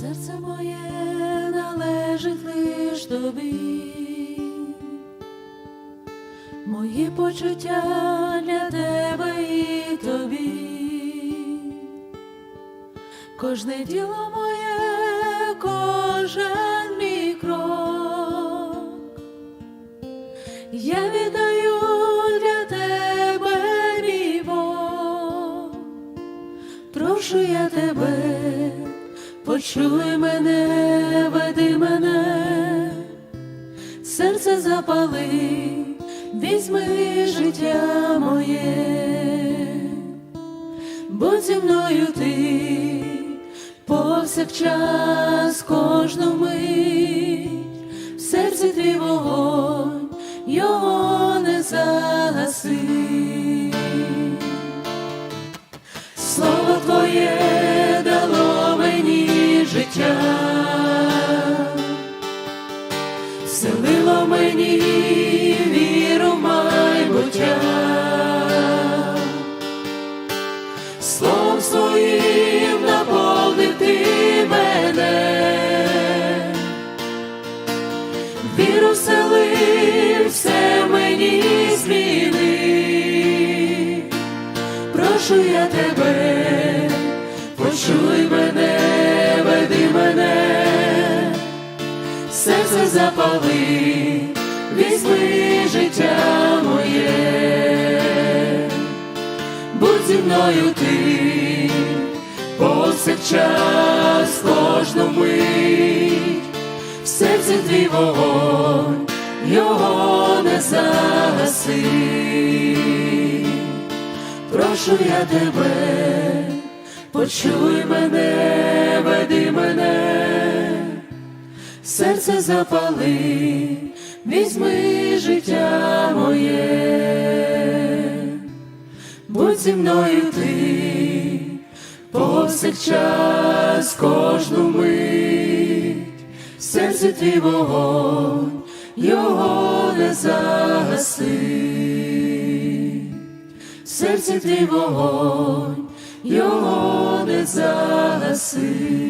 Серце моє належить лиш тобі, мої почуття для тебе і тобі, кожне діло моє, кожен мій крок, я віддаю для тебе мій Бог. Прошу я тебе, почуй мене, веди мене, серце запали, візьми життя моє, будь зі мною ти, повсякчас кожну мить, в серці твій вогонь, його не загаси. Вселило мені віру майбуття, словом своїм наповнив ти мене, віру вселив, все мені змінив прошу я тебе, почуй мене, веди мене, запали, візьми життя моє, будь зі мною ти, повсякчас кожну мить, в серці твій вогонь, його не загаси. Прошу я тебе, почуй мене, веди мене, серце запали, візьми життя моє, будь зі мною ти, повсякчас кожну мить, в серці твій вогонь, його не загаси. В серці твій вогонь, його не загаси.